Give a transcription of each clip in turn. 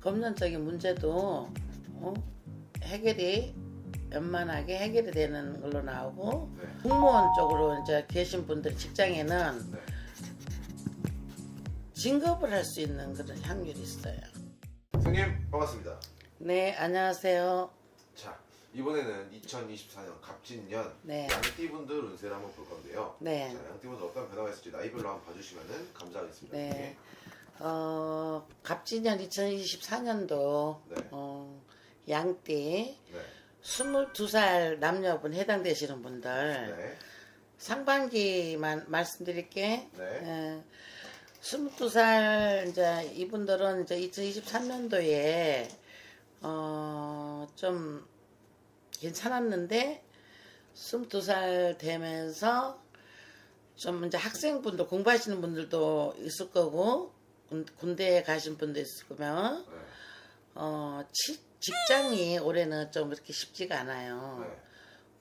금전적인 문제도 어? 해결이 웬만하게 해결이 되는 걸로 나오고 네. 공무원 쪽으로 이제 계신 분들 직장에는 네. 진급을 할 수 있는 그런 확률이 있어요. 선생님 반갑습니다. 네, 안녕하세요. 자 이번에는 2024년 갑진년 네. 양띠분들 운세를 한번 볼 건데요. 네. 자 양띠분들 어떤 변화가 있을지 나이별로 한번 봐주시면 감사하겠습니다. 네. 어, 갑진년 2024년도 네. 어, 양띠 네. 22살 남녀분 해당되시는 분들 네. 상반기만 말씀드릴게. 네. 예, 22살 이제 이분들은 이제 2023년도에 어, 좀 괜찮았는데 22살 되면서 좀 이제 학생분들 공부하시는 분들도 있을 거고 군- 군대에 가신 분도 있을 거면 네. 어, 치- 직장이 올해는 좀 그렇게 쉽지가 않아요. 네.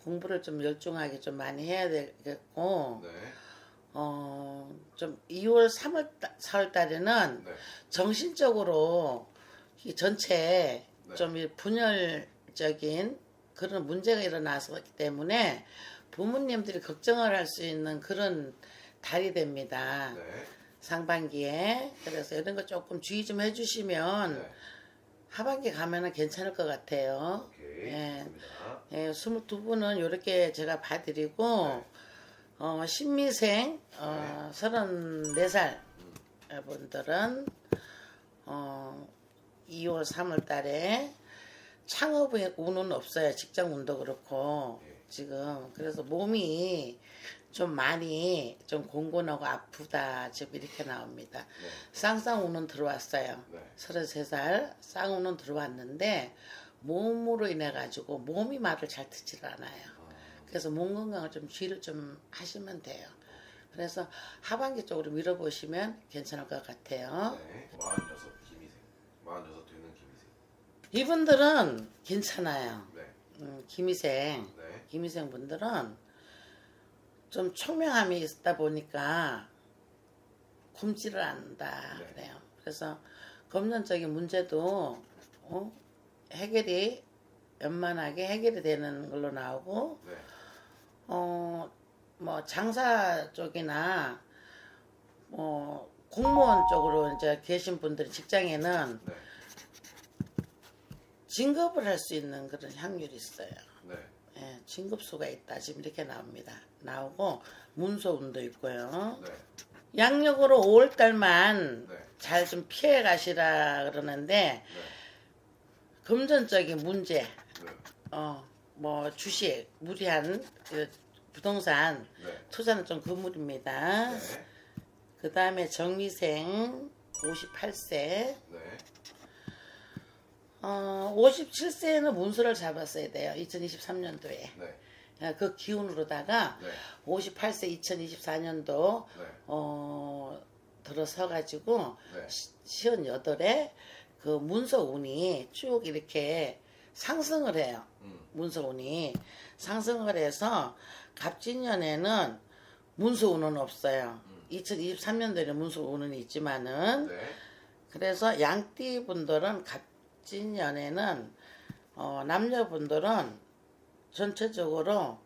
공부를 좀 열중하게 좀 많이 해야 되겠고 네. 어, 좀 2월, 3월, 4월 달에는 네. 정신적으로 이 전체 네. 좀이 분열적인 그런 문제가 일어나서기 때문에 부모님들이 걱정을 할 수 있는 그런 달이 됩니다. 네. 상반기에. 그래서 이런 거 조금 주의 좀 해주시면 네. 하반기 가면은 괜찮을 것 같아요. 오케이. 예. 좋습니다. 예, 22분은 이렇게 제가 봐드리고, 네. 어, 신미생, 어, 34살 분들은, 어, 2월, 3월 달에 창업의 운은 없어요. 직장 운도 그렇고, 예. 지금. 그래서 몸이 좀 많이 좀 공곤하고 아프다. 지금 이렇게 나옵니다. 네. 쌍쌍운은 들어왔어요. 네. 33살 쌍운은 들어왔는데 몸으로 인해 가지고 몸이 말을 잘 듣질 않아요. 아, 그래서 몸 건강을 좀 주의를 좀 하시면 돼요. 그래서 하반기 쪽으로 밀어보시면 괜찮을 것 같아요. 네. 46 김희생. 46 되는 김희생. 이분들은 괜찮아요. 네. 음, 김희생, 네. 김희생 분들은 좀 총명함이 있다 보니까 굶지를 않는다 네. 그래요. 그래서 금전적인 문제도 어? 해결이 웬만하게 해결이 되는 걸로 나오고 네. 어뭐 장사 쪽이나 뭐 공무원 쪽으로 이제 계신 분들 직장에는 네. 진급을 할 수 있는 그런 확률이 있어요. 네. 예, 진급수가 있다. 지금 이렇게 나옵니다. 나오고 문서운도 있고요. 네. 양력으로 5월달만 네. 잘 좀 피해 가시라 그러는데 네. 금전적인 문제, 네. 어, 뭐 주식, 무리한 그 부동산 네. 투자는 좀 그물입니다. 네. 그 다음에 정미생 58세, 네. 어, 57세에는 문서를 잡았어야 돼요. 2023년도에. 네. 그 기운으로다가 네. 58세 2024년도 네. 어, 들어서 가지고 네. 시연 여덟에 그 문서 운이 쭉 이렇게 상승을 해요. 음. 문서 운이 상승을 해서 갑진년에는 문서 운은 없어요. 2023년도에는 문서 운은 있지만은 네. 그래서 양띠 분들은 갑진년에는 어, 남녀분들은 전체적으로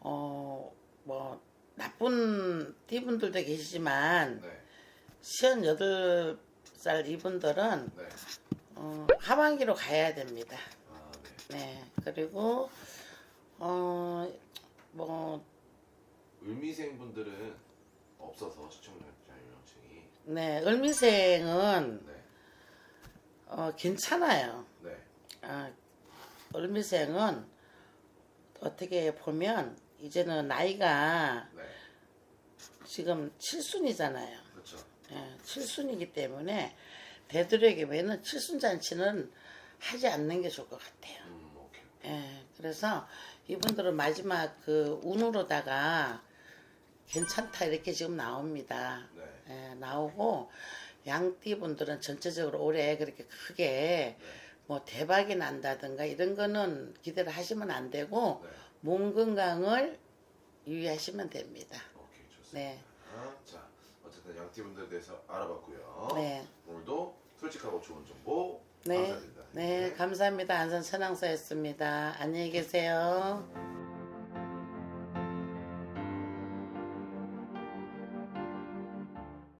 어 뭐 나쁜 띠분들도 계시지만 네. 시연 여덟 살 이분들은 네. 어, 하반기로 가야 됩니다. 아, 네. 네 그리고 어뭐 을미생 분들은 없어서 시청자 연령층이. 네, 을미생은 네. 어, 괜찮아요. 네. 아, 을미생은 어떻게 보면 이제는 나이가 네. 지금 칠순이잖아요. 그렇죠. 예, 칠순이기 때문에 되도록이면은 칠순 잔치는 하지 않는 게 좋을 것 같아요. 음, 오케이. 예, 그래서 이분들은 마지막 그 운으로다가 괜찮다 이렇게 지금 나옵니다. 네. 예, 나오고 양띠 분들은 전체적으로 올해 그렇게 크게 네. 뭐 대박이 난다든가 이런 거는 기대를 하시면 안 되고 네. 몸 건강을 유의하시면 됩니다. 오케이, 좋습니다. 네. 아, 자, 어쨌든 양띠 분들에 대해서 알아봤고요. 네. 오늘도 솔직하고 좋은 정보 네, 감사드립니다. 네, 감사합니다. 안산 천왕사였습니다. 안녕히 계세요.